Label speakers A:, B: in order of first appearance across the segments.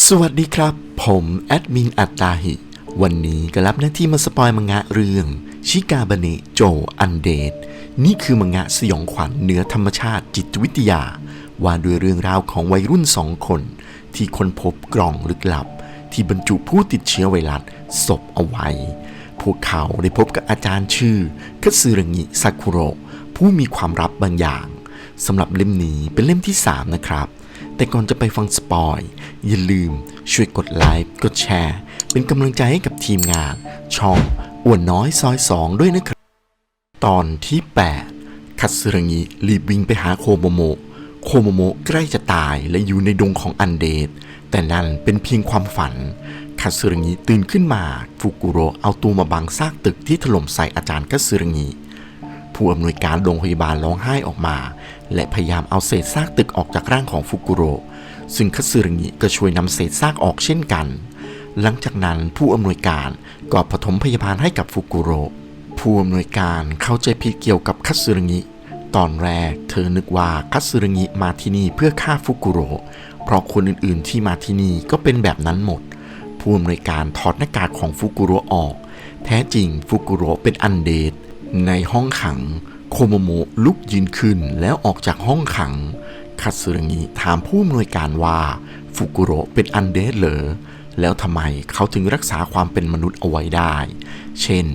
A: สวัสดีครับ ผมแอดมินอัตตาหิ วันนี้ก็รับหน้าที่มาสปอยมังงะเรื่อง ชิกาบาเนโจอันเดดนี่คือมังงะสยองขวัญเหนือธรรมชาติจิตวิทยา ว่าด้วยเรื่องราวของวัยรุ่นสองคน ที่ค้นพบกล่องลึกลับ ที่บรรจุผู้ติดเชื้อไวรัสศพเอาไว้ พวกเขาได้พบกับอาจารย์ชื่อคัตสึรงิซากุโระผู้มีความลับบางอย่างสำหรับเล่มนี้เป็นเล่มที่ 3 นะครับ แต่ก่อนจะไปฟังสปอย อย่าลืมช่วยกดไลค์กดแชร์ เป็นกำลังใจให้กับทีมงาน ช่องอ้วนน้อยซอยสองด้วยนะครับ ตอนที่ 8 คัตสึระงิรีบวิ่งไปหาโคโมโมะโคโมโมะใกล้จะตายและอยู่ในดงของอันเดดแต่นั่นเป็นเพียงความฝันคัตสึระงิตื่นขึ้นมาฟุกุโรเอาตัวมาบังซากตึกที่ถล่มใส่อาจารย์คัตสึระงิผู้อำนวยการโรงพยาบาลร้องไห้ออกมา และพยายามเอาเศษซากตึกออกจากร่างของฟุกุโร ซึ่งคัตสึระงิก็ช่วยนำเศษซากออกเช่นกัน หลังจากนั้นผู้อำนวยการก็ปฐมพยาบาลให้กับฟุกุโร ผู้อำนวยการเข้าใจผิดเกี่ยวกับคัตสึระงิตอนแรกเธอนึกว่าคัตสึระงิมาที่นี่เพื่อฆ่าฟุกุโร เพราะคนอื่นๆที่มาที่นี่ก็เป็นแบบนั้นหมด ผู้อำนวยการถอดหน้ากากของฟุกุโรออก แท้จริงฟุกุโรเป็นอันเดดในห้องขัง โคโมโมะลุกยืนขึ้นแล้วออกจากห้องขังคัตสึรงิถามผู้อำนวยการว่า ฟุกุโระเป็นอันเดดเหรอ แล้วทำไมเขาถึงรักษาความเป็นมนุษย์เอาไว้ได้ เช่น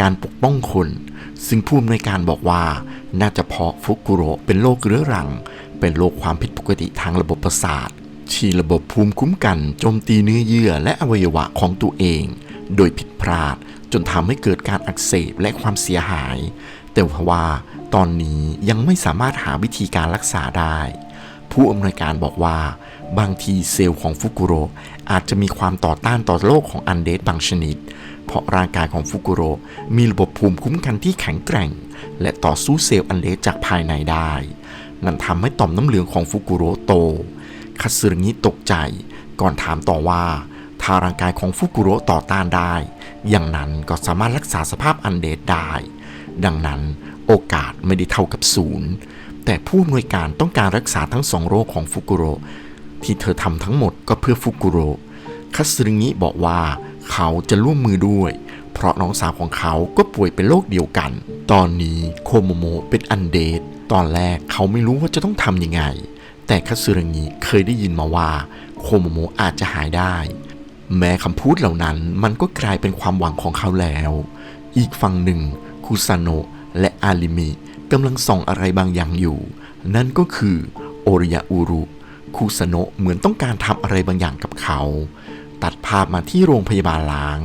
A: การปกป้องคน ซึ่งผู้อำนวยการบอกว่า น่าจะเพราะฟุกุโระเป็นโรคเรื้อรัง เป็นโรคความผิดปกติทางระบบประสาทที่ระบบภูมิคุ้มกันโจมตีเนื้อเยื่อและอวัยวะของตัวเอง โดยผิดพลาดจนทำให้เกิดการอักเสบและความเสียหาย แต่ว่าตอนนี้ยังไม่สามารถหาวิธีการรักษาได้ ผู้อำนวยการบอกว่า บางทีเซลล์ของฟุกุโรอาจจะมีความต่อต้านต่อโรคของอันเดดบางชนิด เพราะร่างกายของฟุกุโรมีระบบภูมิคุ้มกันที่แข็งแกร่ง และต่อสู้เซลล์อันเดดจากภายในได้ นั่นทำให้ต่อมน้ำเหลืองของฟุกุโรโตคัสึระงิตกใจ ก่อนถามต่อว่าถ้าร่างกายของฟุกุโรต่อต้านได้ อย่างนั้นก็สามารถรักษาสภาพอันเดดได้ ดังนั้นโอกาสไม่ได้เท่ากับศูนย์แต่ผู้อำนวยการต้องการรักษาทั้งสองโรคของฟุกุโรที่เธอทำทั้งหมดก็เพื่อฟุกุโรคัสึรงิบอกว่าเขาจะร่วมมือด้วย เพราะน้องสาวของเขาก็ป่วยเป็นโรคเดียวกัน ตอนนี้โคโมโมเป็นอันเดดตอนแรกเขาไม่รู้ว่าจะต้องทำยังไง แต่คัสึรงิเคยได้ยินมาว่า โคโมโมอาจจะหายได้ แม้คำพูดเหล่านั้นมันก็กลายเป็นความหวังของเขาแล้ว อีกฝั่งหนึ่ง คุซาโนะและอาริมิกำลังส่องอะไรบางอย่างอยู่ นั่นก็คือโอริยาอุรุคุซาโนะเหมือนต้องการทำอะไรบางอย่างกับเขา ตัดภาพมาที่โรงพยาบาลล้าง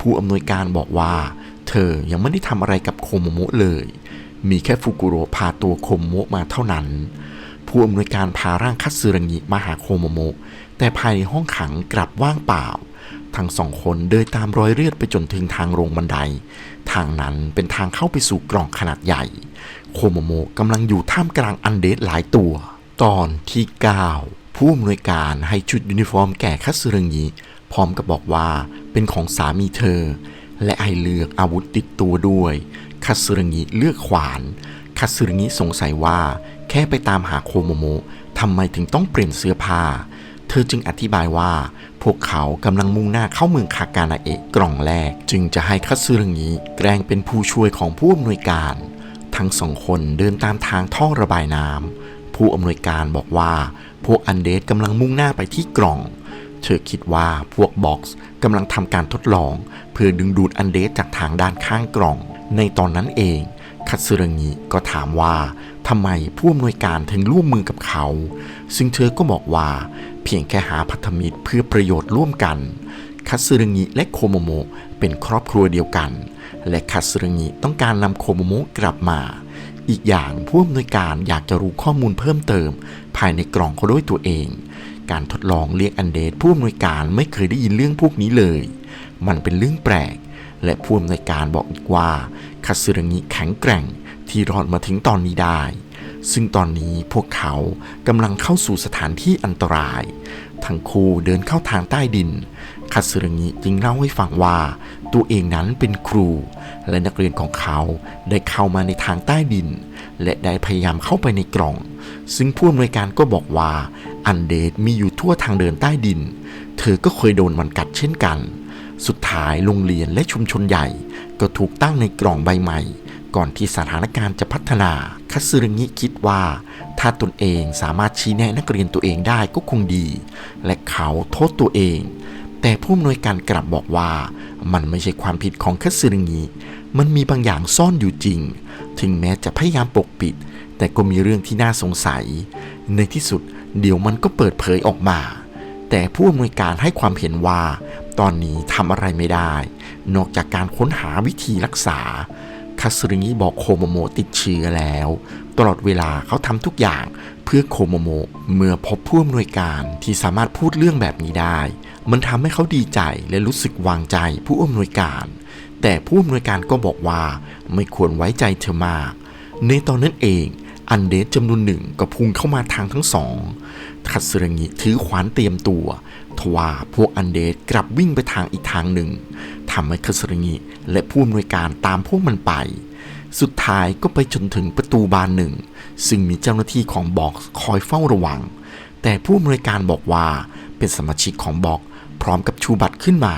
A: ผู้อำนวยการบอกว่า เธอยังไม่ได้ทำอะไรกับโคโมโมะเลย มีแค่ฟุกุโระพาตัวโคโมโมะมาเท่านั้น ผู้อำนวยการพาร่างคัตสึระงิมาหาโคโมโมะแต่ภายในห้องขังกลับว่างเปล่า ทั้งสองคนเดินตามรอยเลือดไปจนถึงทางลงบันได ทางนั้นเป็นทางเข้าไปสู่กล่องขนาดใหญ่ โคโมโมกำลังอยู่ท่ามกลางอันเดดหลายตัว ตอนที่ 9 ผู้อำนวยการให้ชุดยูนิฟอร์มแก่คัสึระงิพร้อมกับบอกว่าเป็นของสามีเธอ และให้เลือกอาวุธติดตัวด้วย คัสึระงิเลือกขวาน คัสึระงิสงสัยว่า แค่ไปตามหาโคโมโมทำไมถึงต้องเปลี่ยนเสื้อผ้า เธอจึงอธิบายว่า พวกเขากำลังมุ่งหน้าเข้าเมืองคากานาเอะกล่องแรก จึงจะให้คัตสึระงิแกล้งเป็นผู้ช่วยของผู้อำนวยการ ทั้งสองคนเดินตามทางท่อระบายน้ำผู้อำนวยการบอกว่า พวกอันเดสกำลังมุ่งหน้าไปที่กล่อง เธอคิดว่าพวกบ็อกซ์กำลังทำการทดลอง เพื่อดึงดูดอันเดสจากทางด้านข้างกล่อง ในตอนนั้นเองคัตสึระงิก็ถามว่า ทำไมผู้อำนวยการถึงร่วมมือกับเขา ซึ่งเธอก็บอกว่า เพียงแค่หาพันธมิตรเพื่อประโยชน์ร่วมกัน คัตสึรงิและโคโมโมะเป็นครอบครัวเดียวกัน และคัตสึรงิต้องการนำโคโมโมะกลับมา อีกอย่างผู้อำนวยการอยากจะรู้ข้อมูลเพิ่มเติม ภายในกล่องเขาด้วยตัวเอง การทดลองเรียกอันเดดผู้อำนวยการไม่เคยได้ยินเรื่องพวกนี้เลย มันเป็นเรื่องแปลก และผู้อำนวยการบอกอีกว่าคัตสึรงิแข็งแกร่ง ที่รอดมาถึงตอนนี้ได้ ซึ่งตอนนี้พวกเขากำลังเข้าสู่สถานที่อันตราย ทั้งคู่เดินเข้าทางใต้ดิน คัตสึรงิจึงเล่าให้ฟังว่า ตัวเองนั้นเป็นครู และนักเรียนของเขาได้เข้ามาในทางใต้ดิน และได้พยายามเข้าไปในกล่อง ซึ่งผู้อำนวยการก็บอกว่าอันเดดมีอยู่ทั่วทางเดินใต้ดิน เธอก็เคยโดนมันกัดเช่นกัน สุดท้ายโรงเรียนและชุมชนใหญ่ก็ถูกตั้งในกล่องใบใหม่ ก่อนที่สถานการณ์จะพัฒนาคัตสึรุงิคิดว่า ถ้าตนเองสามารถชี้แนะนักเรียนตัวเองได้ก็คงดี และเขาโทษตัวเอง แต่ผู้อำนวยการกลับบอกว่า มันไม่ใช่ความผิดของคัตสึรุงิมันมีบางอย่างซ่อนอยู่จริง ถึงแม้จะพยายามปกปิด แต่ก็มีเรื่องที่น่าสงสัย ในที่สุดเดี๋ยวมันก็เปิดเผยออกมา แต่ผู้อำนวยการให้ความเห็นว่า ตอนนี้ทำอะไรไม่ได้ นอกจากการค้นหาวิธีรักษา คาสึริงิบอกโคโมโมติดเชื้อแล้ว ตลอดเวลาเขาทำทุกอย่างเพื่อโคโมโมเมื่อพบผู้อำนวยการที่สามารถพูดเรื่องแบบนี้ได้ มันทำให้เขาดีใจและรู้สึกวางใจผู้อำนวยการ แต่ผู้อำนวยการก็บอกว่าไม่ควรไว้ใจเธอมาก ในตอนนั้นเองอันเดสจำนวนหนึ่งก็พุ่งเข้ามาทางทั้งสอง คัตสึริงิถือขวานเตรียมตัวทว่าพวกอันเดสกลับวิ่งไปทางอีกทางหนึ่งทำให้คัตสึริงิและผู้อำนวยการตามพวกมันไป สุดท้ายก็ไปจนถึงประตูบานหนึ่ง ซึ่งมีเจ้าหน้าที่ของบ็อกคอยเฝ้าระวัง แต่ผู้อำนวยการบอกว่าเป็นสมาชิกของบ็อกพร้อมกับชูบัตรขึ้นมา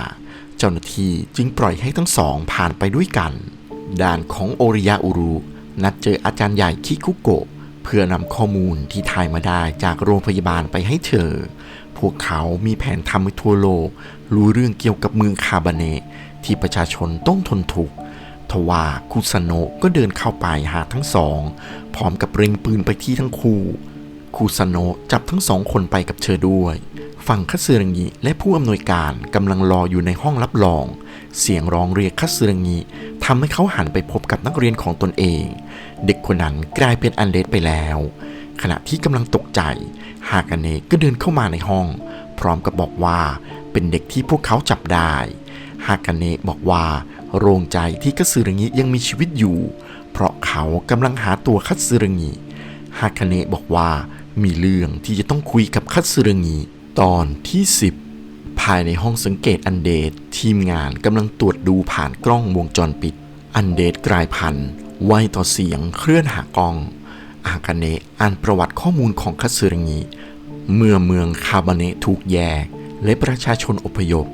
A: เจ้าหน้าที่จึงปล่อยให้ทั้งสองผ่านไปด้วยกันด้านของโอริยาอุรุนัดเจออาจารย์ใหญ่คิคุโกะ เพื่อนำข้อมูลที่ถ่ายมาได้จากโรงพยาบาลไปให้เธอ พวกเขามีแผนทำให้ทั่วโลก รู้เรื่องเกี่ยวกับเมืองคาบาเนที่ประชาชนต้องทนทุกข์ทว่าคุซาโนก็เดินเข้าไปหาทั้งสอง พร้อมกับเร็งปืนไปที่ทั้งคู่คูซาโนจับทั้งสองคนไปกับเธอด้วย ฝั่งคัตสึรังิและผู้อำนวยการกำลังรออยู่ในห้องรับรอง เสียงร้องเรียกคัตสึรังิทำให้เขาหันไปพบกับนักเรียนของตนเอง เด็กคนนั้นกลายเป็นอันเดสไปแล้ว ขณะที่กำลังตกใจ ฮากาเนะก็เดินเข้ามาในห้อง พร้อมกับบอกว่าเป็นเด็กที่พวกเขาจับได้ ฮากาเนะบอกว่า โรงใจที่คัตสึรงิยังมีชีวิตอยู่ เพราะเขากำลังหาตัวคัตสึรงิฮากาเนะบอกว่ามีเรื่องที่จะต้องคุยกับคัตสึรงิตอนที่ 10 ภายในห้องสังเกตอันเดตทีมงานกำลังตรวจดูผ่านกล้องวงจรปิด อันเดตกลายพันธุ์ ไวต่อเสียงเคลื่อนหากองฮากาเนะอ่านประวัติข้อมูลของคัตสึรังิเมื่อเมืองคาบาเนะถูกแยก และประชาชนอพยพ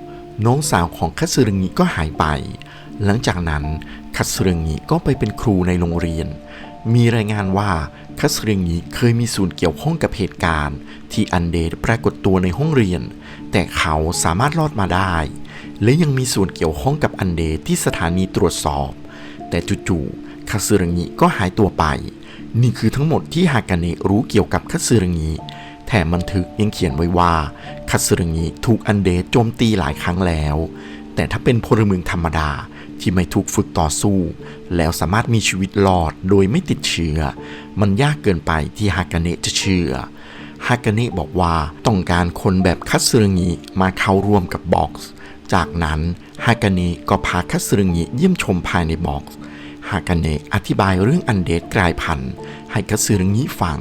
A: น้องสาวของคัตสึรังิก็หายไป หลังจากนั้นคัตสึรังิก็ไปเป็นครูในโรงเรียน มีรายงานว่าคัตสึรังิเคยมีส่วนเกี่ยวข้องกับเหตุการณ์ ที่อันเดตปรากฏตัวในห้องเรียน แต่เขาสามารถรอดมาได้ และยังมีส่วนเกี่ยวข้องกับอันเดตที่สถานีตรวจสอบ แต่จู่ๆ คัตสึรังิก็หายตัวไป นี่คือทั้งหมดที่ฮากาเนะรู้เกี่ยวกับคัตสึรังิแถมบันทึกยังเขียนไว้ว่าคัตสึรังิถูกอันเดตโจมตีหลายครั้งแล้ว แต่ถ้าเป็นพลเมืองธรรมดาที่ไม่ถูกฝึกต่อสู้ แล้วสามารถมีชีวิตรอดโดยไม่ติดเชื้อ มันยากเกินไปที่ฮากาเนะจะเชื่อฮากาเนะบอกว่าต้องการคนแบบคัตสึรุงิมาเข้าร่วมกับบ็อกซ์ จากนั้นฮากาเนะก็พาคัตสึรุงิเยี่ยมชมภายในบ็อกซ์ ฮากาเนะอธิบายเรื่องอันเดตกลายพันธุ์ ให้คัตสึรุงิฟัง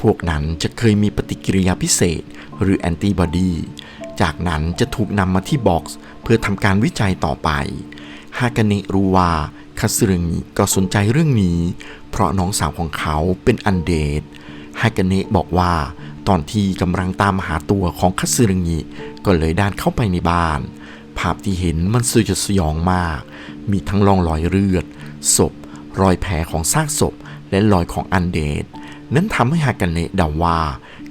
A: พวกนั้นจะเคยมีปฏิกิริยาพิเศษ หรือแอนติบอดี จากนั้นจะถูกนำมาที่บ็อกซ์เพื่อทำการวิจัยต่อไปฮากาเนะรู้ว่าคัตสึรุงิก็สนใจเรื่องนี้ เพราะน้องสาวของเขาเป็นอันเดตฮากาเนะบอกว่าตอนที่กำลังตามหาตัวของคัตสึรุงิก็เลยด้านเข้าไปในบ้านภาพที่เห็นมันสยดสยองมาก มีทั้งรองรอยเลือด ศพ รอยแผลของซากศพ และรอยของอันเดตนั้นทำให้ฮากาเนะเดาว่า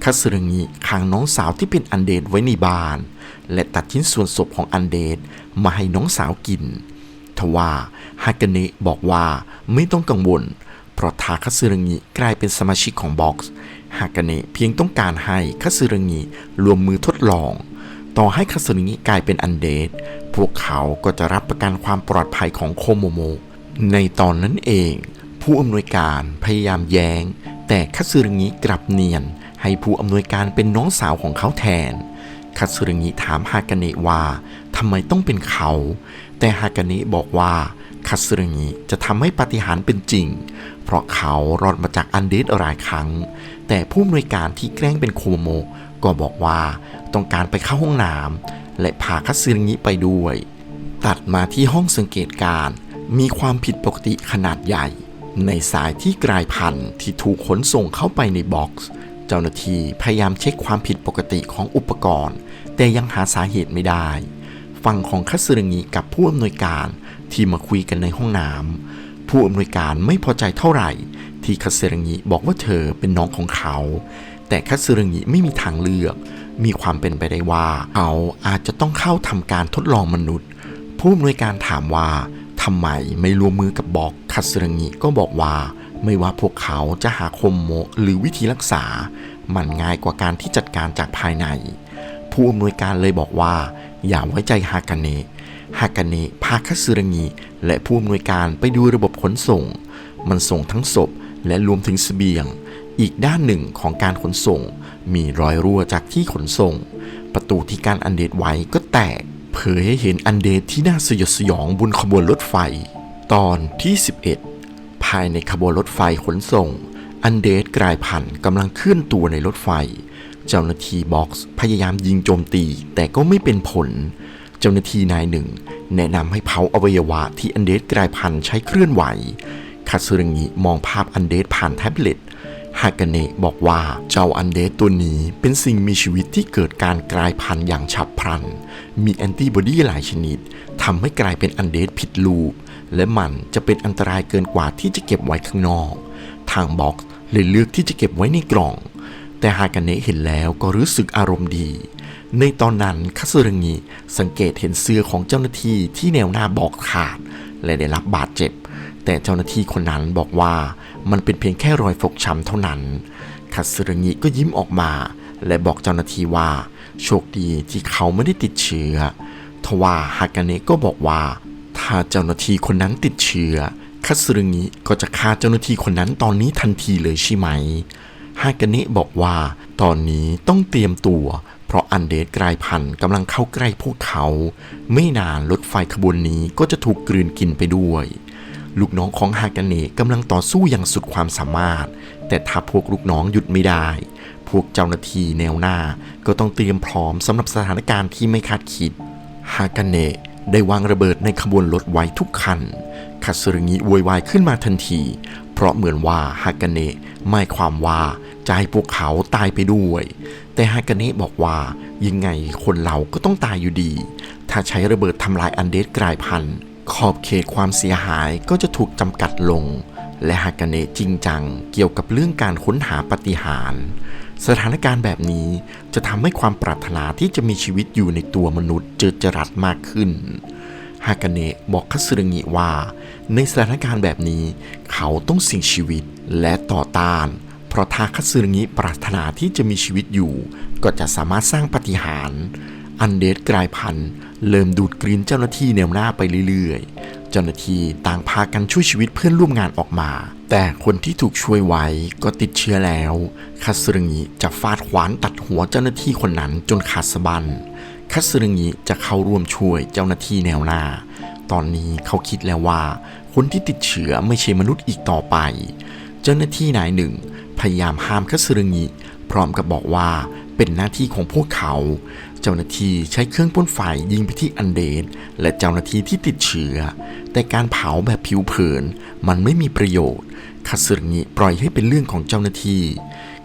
A: คัสึรุงิขังน้องสาวที่เป็นอันเดตไว้ในบ้าน และตัดชิ้นส่วนศพของอันเดตมาให้น้องสาวกินทว่าฮากาเนะบอกว่าไม่ต้องกังวล เพราะทาคัสึรุงิกลายเป็นสมาชิกของบ็อกซ์ฮากาเนะเพียงต้องการให้คัสึรุงิรวมมือทดลอง ต่อให้คัสึรุงิกลายเป็นอันเดตพวกเขาก็จะรับประกันความปลอดภัยของโคโมโม ในตอนนั้นเอง ผู้อำนวยการพยายามแย้ง แต่คัตสึรุงิกลับเนียน ให้ผู้อำนวยการเป็นน้องสาวของเขาแทน คัตสึรุงิถามฮากาเนะว่าทำไมต้องเป็นเขา แต่ฮากาเนะบอกว่าคัตสึรุงิจะทำให้ปาฏิหาริย์เป็นจริง เพราะเขารอดมาจากอันเดตหลายครั้ง แต่ผู้อำนวยการที่แกล้งเป็นโคโมโก็บอกว่าต้องการไปเข้าห้องน้ำและพาคัตสึรุงิไปด้วย ตัดมาที่ห้องสังเกตการณ์ มีความผิดปกติขนาดใหญ่ ในสายที่กลายพันธุ์ที่ถูกขนส่งเข้าไปในบ็อกซ์ เจ้าหน้าที่พยายามเช็คความผิดปกติของอุปกรณ์ แต่ยังหาสาเหตุไม่ได้ ฝั่งของคัสึรงิกับผู้อำนวยการที่มาคุยกันในห้องน้ำผู้อำนวยการไม่พอใจเท่าไหร่ ที่คัสึรงิบอกว่าเธอเป็นน้องของเขา แต่คัสึรงิไม่มีทางเลือก มีความเป็นไปได้ว่าเขาอาจจะต้องเข้าทำการทดลองมนุษย์ ผู้อำนวยการถามว่า ทำไมไม่รวมมือกับบอกคัตสึรงิก็บอกว่า ไม่ว่าพวกเขาจะหาคมโมหรือวิธีรักษา มันง่ายกว่าการที่จัดการจากภายใน ผู้อำนวยการเลยบอกว่า อย่าไว้ใจฮากาเนะฮากาเนะพาคัตสึรงิและผู้อำนวยการไปดูระบบขนส่ง มันส่งทั้งศพและรวมถึงเสบียง อีกด้านหนึ่งของการขนส่ง มีรอยรั่วจากที่ขนส่ง ประตูที่การอันเดตไว้ก็แตก เผยให้เห็นอันเดตที่น่าสยดสยองบนขบวนรถไฟ ตอนที่ 11 ภายในขบวนรถไฟขนส่ง อันเดตกลายพันธุ์กำลังเคลื่อนตัวในรถไฟ เจ้าหน้าที่บ็อกซ์พยายามยิงโจมตีแต่ก็ไม่เป็นผล เจ้าหน้าที่นายหนึ่ง แนะนำให้เผาอวัยวะที่อันเดตกลายพันธุ์ใช้เคลื่อนไหวคาซึริงิมองภาพอันเดตผ่านแท็บเล็ต ฮากาเนะบอกว่าเจ้าอันเดตตัวนี้เป็นสิ่งมีชีวิตที่เกิดการกลายพันธุ์อย่างฉับพลัน มีแอนติบอดีหลายชนิดทำให้กลายเป็นอันเดตผิดรูป และมันจะเป็นอันตรายเกินกว่าที่จะเก็บไว้ข้างนอก ทางบ็อกซ์เลยเลือกที่จะเก็บไว้ในกล่อง แต่ฮากาเนะเห็นแล้วก็รู้สึกอารมณ์ดี ในตอนนั้นคาสึริงิสังเกตเห็นเสื้อของเจ้าหน้าที่ที่แนวหน้าบอกขาด และได้รับบาดเจ็บ แต่เจ้าหน้าที่คนนั้นบอกว่า มันเป็นเพียงแค่รอยฟกช้ำเท่านั้นคัตสึรงิก็ยิ้มออกมา และบอกเจ้าหน้าที่ว่า โชคดีที่เขาไม่ได้ติดเชื้อทว่าฮากาเนะก็บอกว่า ถ้าเจ้าหน้าที่คนนั้นติดเชื้อคัตสึรงิก็จะฆ่าเจ้าหน้าที่คนนั้นตอนนี้ทันทีเลยใช่ไหมฮากาเนะบอกว่า ตอนนี้ต้องเตรียมตัว เพราะอันเดตกลายพันธุ์กำลังเข้าใกล้พวกเขา ไม่นานรถไฟขบวนนี้ก็จะถูกกลืนกินไปด้วย ลูกน้องของฮากาเนะกำลังต่อสู้อย่างสุดความสามารถ แต่ถ้าพวกลูกน้องหยุดไม่ได้ พวกเจ้าหน้าที่แนวหน้าก็ต้องเตรียมพร้อมสำหรับสถานการณ์ที่ไม่คาดคิดฮากาเนะได้วางระเบิดในขบวนรถไว้ทุกคันคาสึริงิโวยวายขึ้นมาทันที เพราะเหมือนว่าฮากาเนะหมายความว่าจะให้พวกเขาตายไปด้วย แต่ฮากาเนะบอกว่ายังไงคนเราก็ต้องตายอยู่ดี ถ้าใช้ระเบิดทำลายอันเดตกลายพันธุ์ ขอบเขตความเสียหายก็จะถูกจำกัดลง และฮากาเนะจริงจังเกี่ยวกับเรื่องการค้นหาปฏิหาร สถานการณ์แบบนี้จะทำให้ความปรารถนาที่จะมีชีวิตอยู่ในตัวมนุษย์เจอจรัสมากขึ้นฮากาเนะบอกคัสึริงิว่า ในสถานการณ์แบบนี้ เขาต้องสิ่งชีวิตและต่อต้าน เพราะถ้าคัสึริงิปรารถนาที่จะมีชีวิตอยู่ ก็จะสามารถสร้างปฏิหาร อันเดตกลายพันธุ์เริ่มดูดกลืนเจ้าหน้าที่แนวหน้าไปเรื่อยๆ เจ้าหน้าที่ต่างพากันช่วยชีวิตเพื่อนร่วมงานออกมา แต่คนที่ถูกช่วยไว้ก็ติดเชื้อแล้วคัสึริงิจะฟาดขวานตัดหัวเจ้าหน้าที่คนนั้นจนขาดสะบั้นคัสึริงิจะเข้าร่วมช่วยเจ้าหน้าที่แนวหน้า ตอนนี้เขาคิดแล้วว่า คนที่ติดเชื้อไม่ใช่มนุษย์อีกต่อไป เจ้าหน้าที่นายหนึ่ง พยายามห้ามคัสึริงิพร้อมกับบอกว่า เป็นหน้าที่ของพวกเขา เจ้าหน้าที่ใช้เครื่องพ่นไฟยิงไปที่อันเดนและเจ้าหน้าที่ที่ติดเชื้อ แต่การเผาแบบผิวเผินมันไม่มีประโยชน์คัสึริงิปล่อยให้เป็นเรื่องของเจ้าหน้าที่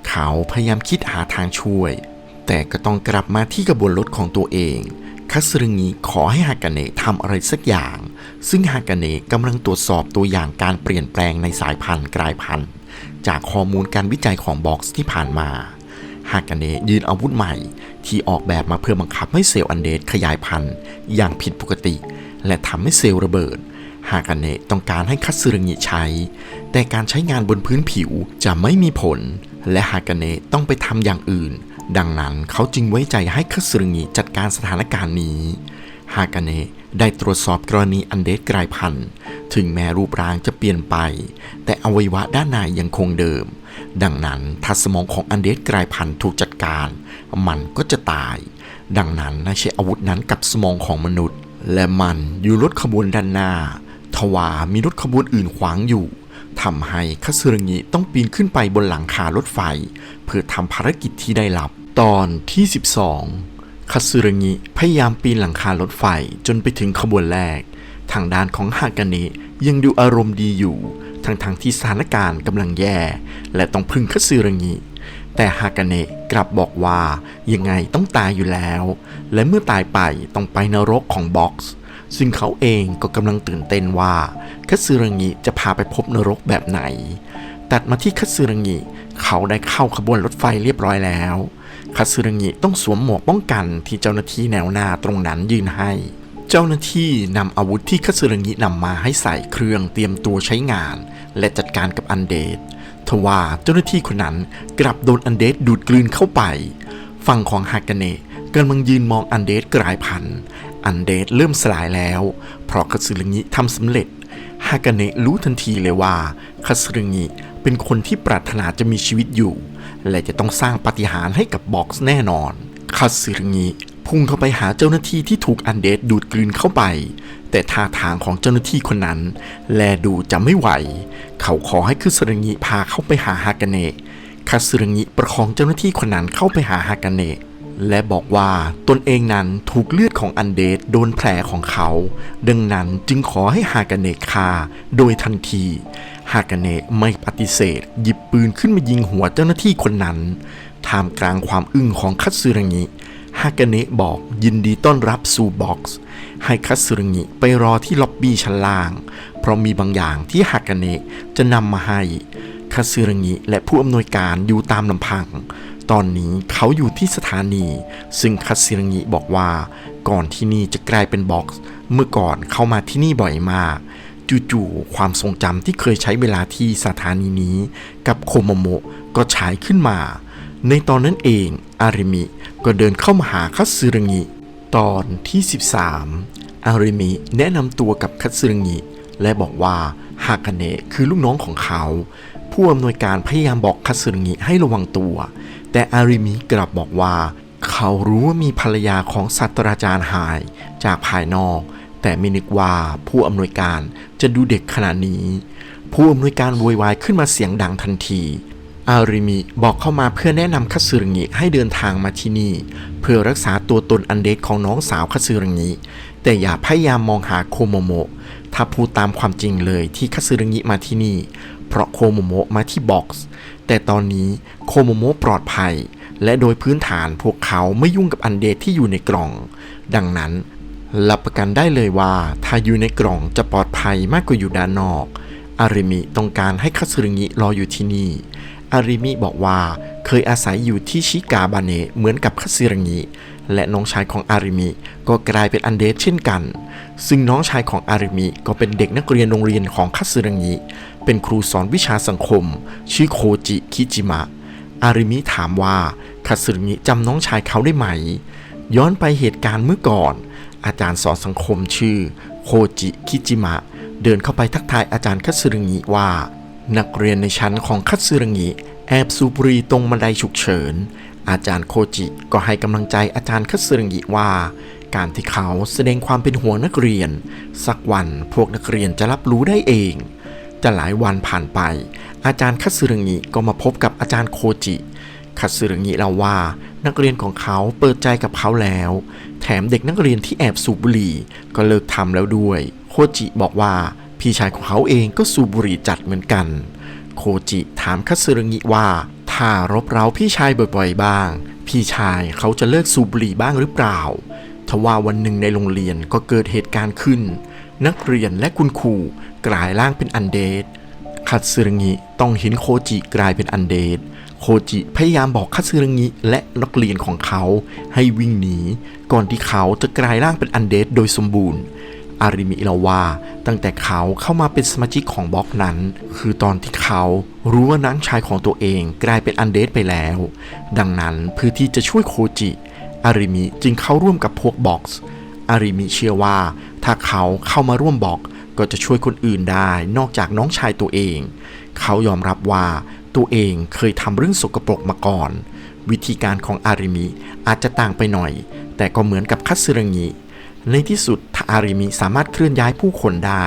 A: เขาพยายามคิดหาทางช่วย แต่ก็ต้องกลับมาที่กระบวนรถของตัวเองคัสึริงิขอให้ฮากาเนะทำอะไรสักอย่าง ซึ่งฮากาเนะกำลังตรวจสอบตัวอย่างการเปลี่ยนแปลงในสายพันธุ์กลายพันธุ์ จากข้อมูลการวิจัยของบ็อกซ์ที่ผ่านมา ฮากาเนะยืนอาวุธใหม่ ที่ออกแบบมาเพื่อบังคับให้เซลล์อันเดตขยายพันธุ์ อย่างผิดปกติ และทำให้เซลล์ระเบิดฮากาเนะต้องการให้คัตสึริงิใช้ แต่การใช้งานบนพื้นผิวจะไม่มีผล และฮากาเนะต้องไปทำอย่างอื่น ดังนั้นเขาจึงไว้ใจให้คัตสึริงิจัดการสถานการณ์นี้ฮากาเนะได้ตรวจสอบกรณีอันเดตกลายพันธุ์ ถึงแม้รูปร่างจะเปลี่ยนไป แต่อวัยวะด้านในยังคงเดิม ดังนั้นถ้าสมองของอันเดตกลายพันธุ์ถูกจัดการ มันก็จะตาย ดังนั้นนายใช้อาวุธนั้นกับสมองของมนุษย์ และมันอยู่รถขบวนด้านหน้า ทว่ามีรถขบวนอื่นขวางอยู่ทำให้คัตสึริงิต้องปีนขึ้นไปบนหลังคารถไฟ เพื่อทำภารกิจที่ได้รับ ตอนที่ 12คัตสึริงิพยายามปีนหลังคารถไฟจนไปถึงขบวนแรก ทางด้านของฮากาเนะยังดูอารมณ์ดีอยู่ ทั้งๆทที่สถานการณ์กำลังแย่ และต้องพึ่งคัตสึริงิแต่ฮากาเนะกลับบอกว่ายังไงต้องตายอยู่แล้ว และเมื่อตายไปต้องไปนรกของบ็อกซ์ซึ่งเขาเองก็กำลังตื่นเต้นว่าคัตสึรังิจะพาไปพบนรกแบบไหน ตัดมาที่คัตสึรังิเขาได้เข้าขบวนรถไฟเรียบร้อยแล้วคัตสึรังิต้องสวมหมวกป้องกันที่เจ้าหน้าที่แนวหน้าตรงนั้นยืนให้ เจ้าหน้าที่นำอาวุธที่คัตสึรงินำมาให้ใส่เครื่องเตรียมตัวใช้งาน และจัดการกับอันเดดทว่าเจ้าหน้าที่คนนั้นกลับโดนอันเดดดูดกลืนเข้าไป ฝั่งของฮากาเนะกำลังยืนมองอันเดดกลายพันธุ์ อันเดดเริ่มสลายแล้ว เพราะคัตสึรงิทำสำเร็จฮากาเนะรู้ทันทีเลยว่าคัตสึรงิเป็นคนที่ปรารถนาจะมีชีวิตอยู่ และจะต้องสร้างปาฏิหาริย์ให้กับบ็อกซ์แน่นอนคัตสึรงิ พุ่งเข้าไปหาเจ้าหน้าที่ที่ถูกอันเดดดูดกลืนเข้าไป แต่ท่าทางของเจ้าหน้าที่คนนั้น แลดูจะไม่ไหว เขาขอให้คัตสึรังิพาเข้าไปหาฮากาเนะคัตสึรังิประคองเจ้าหน้าที่คนนั้นเข้าไปหาฮากาเนะและบอกว่าตนเองนั้นถูกเลือดของอันเดดโดนแผลของเขา ดังนั้นจึงขอให้ฮากาเนะฆ่าโดยทันทีฮากาเนะไม่ปฏิเสธ หยิบปืนขึ้นมายิงหัวเจ้าหน้าที่คนนั้นท่ามกลางความอึ้งของคัตสึรังิ ฮากาเนะบอกยินดีต้อนรับสู่บ็อกซ์ให้คัสึรังิไปรอที่ล็อบบี้ชั้นล่าง เพราะมีบางอย่างที่ฮากาเนะจะนำมาให้คัสึรังิและผู้อำนวยการอยู่ตามลำพัง ตอนนี้เขาอยู่ที่สถานี ซึ่งคัสึรังิบอกว่า ก่อนที่นี่จะกลายเป็นบ็อกซ์เมื่อก่อนเข้ามาที่นี่บ่อยมากจู่ๆ ความทรงจำที่เคยใช้เวลาที่สถานีนี้ กับโคโมโมะก็ฉายขึ้นมา ในตอนนั้นเองอาริมิก็เดินเข้ามาหาคัตสึรังิตอนที่ 13 อาริมิแนะนำตัวกับคัตสึรังิและบอกว่าฮากาเนะคือลูกน้องของเขา ผู้อำนวยการพยายามบอกคัตสึรังิให้ระวังตัว แต่อาริมิกลับบอกว่า เขารู้ว่ามีภรรยาของศาสตราจารย์หายจากภายนอก แต่ไม่นึกว่าผู้อำนวยการจะดูเด็กขนาดนี้ ผู้อำนวยการโวยวายขึ้นมาเสียงดังทันที อาริมิบอกเข้ามาเพื่อแนะนำคัสึรังิให้เดินทางมาที่นี่ เพื่อรักษาตัวตนอันเดกของน้องสาวคัสึรังิแต่อย่าพยายามมองหาโคโมโมะถ้าพูดตามความจริงเลยที่คัสึรังิมาที่นี่ เพราะโคโมโมะมาที่บ็อกซ์ แต่ตอนนี้โคโมโมะปลอดภัย และโดยพื้นฐานพวกเขาไม่ยุ่งกับอันเดตที่อยู่ในกล่อง ดังนั้นรับประกันได้เลยว่าถ้าอยู่ในกล่องจะปลอดภัยมากกว่าอยู่ด้านนอกอาริมิต้องการให้คัสึริงิรออยู่ที่นี่ อาริมิบอกว่าเคยอาศัยอยู่ที่ชิกาบาเนะเหมือนกับคัตสึริงิและน้องชายของอาริมิก็กลายเป็นอันเดตเช่นกัน ซึ่งน้องชายของอาริมิก็เป็นเด็กนักเรียนโรงเรียนของคัตสึริงิเป็นครูสอนวิชาสังคม ชื่อโคจิคิจิมะ อาริมิถามว่าคัตสึริงิจำน้องชายเขาได้ไหม ย้อนไปเหตุการณ์เมื่อก่อน อาจารย์สอนสังคมชื่อโคจิคิจิมะ เดินเข้าไปทักทายอาจารย์คัตสึริงิว่า นักเรียนในชั้นของคัตสึรงิแอบสูบุรีตรงบันไดฉุกเฉิน อาจารย์โคจิก็ให้กำลังใจอาจารย์คัตสึรงิว่า การที่เขาแสดงความเป็นห่วงนักเรียน สักวันพวกนักเรียนจะรับรู้ได้เอง จะหลายวันผ่านไป อาจารย์คัตสึรงิก็มาพบกับอาจารย์โคจิคัตสึรงิเล่าว่านักเรียนของเขาเปิดใจกับเขาแล้ว แถมเด็กนักเรียนที่แอบสูบบุหรี่ก็เลิกทำแล้วด้วย โคจิบอกว่า พี่ชายของเขาเองก็สูบบุหรี่จัดเหมือนกัน โคจิถามคัสึริงิว่าถ้ารบเร้าพี่ชายบ่อยๆบ้าง พี่ชายเขาจะเลิกสูบบุหรี่บ้างหรือเปล่าทว่าวันหนึ่งในโรงเรียนก็เกิดเหตุการณ์ขึ้น นักเรียนและคุณครูกลายร่างเป็นอันเดดคัตสึริงิต้องเห็นโคจิกลายเป็นอันเดดโคจิพยายามบอกคัตสึริงิและนักเรียนของเขาให้วิ่งหนี ก่อนที่เขาจะกลายร่างเป็นอันเดดโดยสมบูรณ์ อาริมิเล่าว่าตั้งแต่เขาเข้ามาเป็นสมาชิกของบล็อกนั้น คือตอนที่เขารู้ว่าน้องชายของตัวเองกลายเป็นอันเดดไปแล้ว ดังนั้นเพื่อที่จะช่วยโคจิอาริมิจึงเข้าร่วมกับพวกบ็อกซ์อาริมิเชื่อว่า ถ้าเขาเข้ามาร่วมบล็อกก็จะช่วยคนอื่นได้นอกจากน้องชายตัวเอง เขายอมรับว่าตัวเองเคยทำเรื่องสกปรกมาก่อน วิธีการของอาริมิอาจจะต่างไปหน่อย แต่ก็เหมือนกับคัตสึริงิในที่สุด อาริมิสามารถเคลื่อนย้ายผู้คนได้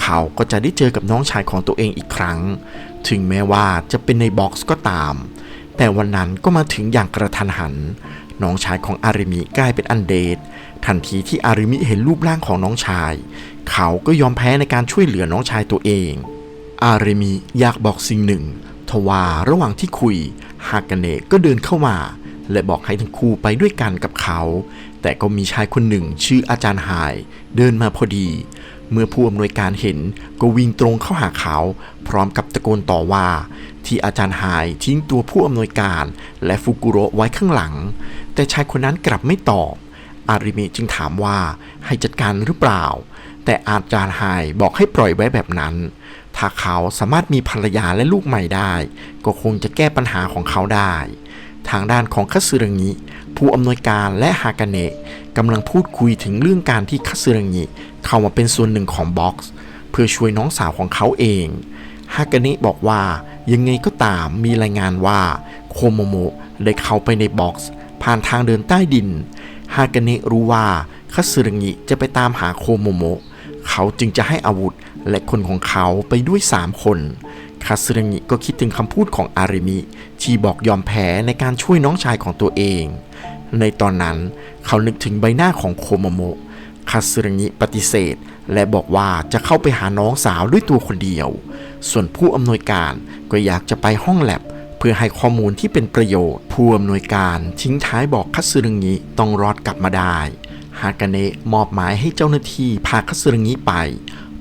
A: เขาก็จะได้เจอกับน้องชายของตัวเองอีกครั้ง ถึงแม้ว่าจะเป็นในบ็อกซ์ก็ตาม แต่วันนั้นก็มาถึงอย่างกระทันหัน น้องชายของอาริมิกลายเป็นอันเดดทันทีที่อาริมิเห็นรูปร่างของน้องชาย เขาก็ยอมแพ้ในการช่วยเหลือน้องชายตัวเอง อาริมิอยากบอกสิ่งหนึ่งทว่าระหว่างที่คุยฮากาเนะก็เดินเข้ามา และบอกให้ทั้งคู่ไปด้วยกันกับเขา แต่ก็มีชายคนหนึ่งชื่ออาจารย์หาย เดินมาพอดี เมื่อผู้อำนวยการเห็นก็วิ่งตรงเข้าหาเขา พร้อมกับตะโกนต่อว่า ที่อาจารย์หายทิ้งตัวผู้อำนวยการ และฟุกุโระไว้ข้างหลัง แต่ชายคนนั้นกลับไม่ตอบ อาริเมจึงถามว่าให้จัดการหรือเปล่า แต่อาจารย์ไฮบอกให้ปล่อยไว้แบบนั้นถ้าเขาสามารถมีภรรยาและลูกใหม่ได้ ก็คงจะแก้ปัญหาของเขาได้ ทางด้านของคัตสึรังิผู้อำนวยการและฮากาเนะกำลังพูดคุยถึงเรื่องการที่คัตสึรังิเข้ามาเป็นส่วนหนึ่งของบ็อกซ์เพื่อช่วยน้องสาวของเขาเองฮากาเนะบอกว่ายังไงก็ตามมีรายงานว่าโคโมโมะได้เข้าไปในบ็อกซ์ผ่านทางเดินใต้ดินฮากาเนะรู้ว่าคัตสึรังิจะไปตามหาโคโมโมะเขาจึงจะให้อาวุธและคนของเขาไปด้วย 3 คน คาสึรงิก็คิดถึงคำพูดของอาริมิที่บอกยอมแพ้ในการช่วยน้องชายของตัวเอง ในตอนนั้นเขานึกถึงใบหน้าของโคโมโมะคาสึรงิปฏิเสธ และบอกว่าจะเข้าไปหาน้องสาวด้วยตัวคนเดียว ส่วนผู้อำนวยการก็อยากจะไปห้องแลบเพื่อให้ข้อมูลที่เป็นประโยชน์ ผู้อำนวยการทิ้งท้ายบอกคัตสึรุงิต้องรอดกลับมาได้ฮากาเนะมอบหมายให้เจ้าหน้าที่พาคัตสึรุงิไป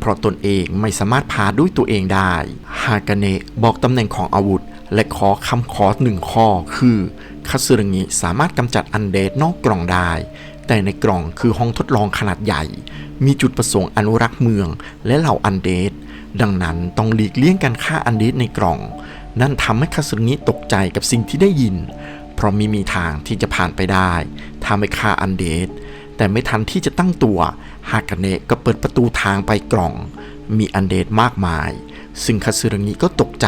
A: เพราะตนเองไม่สามารถพาด้วยตัวเองได้ ฮากาเนะบอกตำแหน่งของอาวุธ และขอคำขอหนึ่งข้อคือคัสึรุงิสามารถกำจัดอันเดดนอกกล่องได้ แต่ในกล่องคือห้องทดลองขนาดใหญ่ มีจุดประสงค์อนุรักษ์เมือง และเหล่าอันเดดดังนั้นต้องหลีกเลี่ยงการฆ่าอันเดดในกล่อง นั่นทำให้คาสึงิตกใจกับสิ่งที่ได้ยิน เพราะไม่มีทางที่จะผ่านไปได้ถ้าไม่ฆ่าอันเดด แต่ไม่ทันที่จะตั้งตัวฮากาเนะก็เปิดประตูทางไปกล่อง มีอันเดดมากมาย ซึ่งคาสึงิก็ตกใจ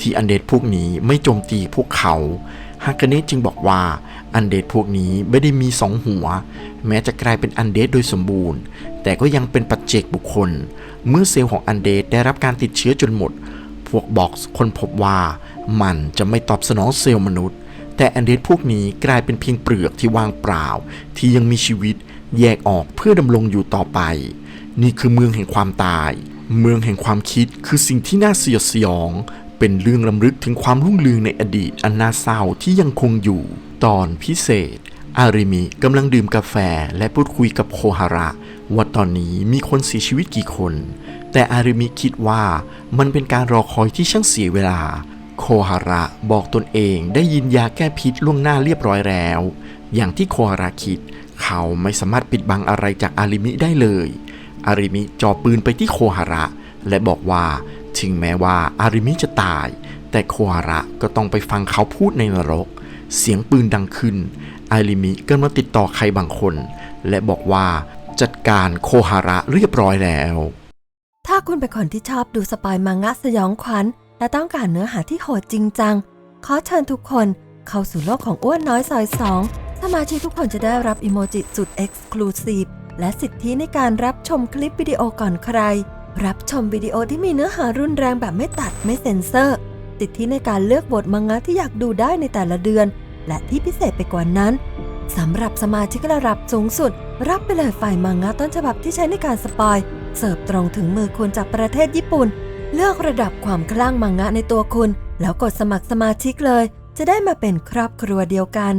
A: ที่อันเดดพวกนี้ไม่โจมตีพวกเขาฮากาเนะจึงบอกว่าอันเดดพวกนี้ไม่ได้มีสองหัว แม้จะกลายเป็นอันเดดโดยสมบูรณ์ แต่ก็ยังเป็นปัจเจกบุคคล เมื่อเซลล์ของอันเดดได้รับการติดเชื้อจนหมด พวกบ็อกซ์คนพบว่ามันจะไม่ตอบสนองเซลล์มนุษย์ แต่แอนเดดพวกนี้กลายเป็นเพียงเปลือกที่ว่างเปล่า ที่ยังมีชีวิตแยกออกเพื่อดำรงอยู่ต่อไป นี่คือเมืองแห่งความตาย เมืองแห่งความคิดคือสิ่งที่น่าสยดสยอง เป็นเรื่องลำลึกถึงความรุ่งเรืองในอดีตอันน่าเศร้าที่ยังคงอยู่ ตอนพิเศษ อาริมิกำลังดื่มกาแฟและพูดคุยกับโคฮาระ ว่าตอนนี้มีคนเสียชีวิตกี่คน แต่อาริมิคิดว่ามันเป็นการรอคอยที่ช่างเสียเวลา โคฮาระบอกตนเองได้ยินยาแก้พิษล่วงหน้าเรียบร้อยแล้ว อย่างที่โคฮาระคิด เขาไม่สามารถปิดบังอะไรจากอาริมิได้เลย อาริมิจ่อปืนไปที่โคฮาระ และบอกว่าถึงแม้ว่าอาริมิจะตาย แต่โคฮาระก็ต้องไปฟังเขาพูดในนรก เสียงปืนดังขึ้น อาริมิกำลังติดต่อใครบางคน และบอกว่าจัดการโคฮาระเรียบร้อยแล้ว
B: ถ้าคุณเป็นคนที่ชอบดูสปอยมังงะสยองขวัญ และต้องการเนื้อหาที่โหดจริงจัง ขอเชิญทุกคนเข้าสู่โลกของอ้วนน้อยซอยสองสมาชิกทุกคนจะได้รับอิโมจิสุด Exclusive และสิทธิในการรับชมคลิปวิดีโอก่อนใคร รับชมวิดีโอที่มีเนื้อหารุนแรงแบบไม่ตัดไม่เซ็นเซอร์ สิทธิในการเลือกบทมังงะที่อยากดูได้ในแต่ละเดือน และที่พิเศษไปกว่านั้นสำหรับสมาชิกระดับสูงสุด รับไปเลยฝ่ายมังงะต้นฉบับที่ใช้ในการสปอยเสิร์ฟตรงถึงมือคุณจากประเทศญี่ปุ่น เลือกระดับความคลั่งมังงะในตัวคุณ แล้วกดสมัครสมาชิกเลย จะได้มาเป็นครอบครัวเดียวกัน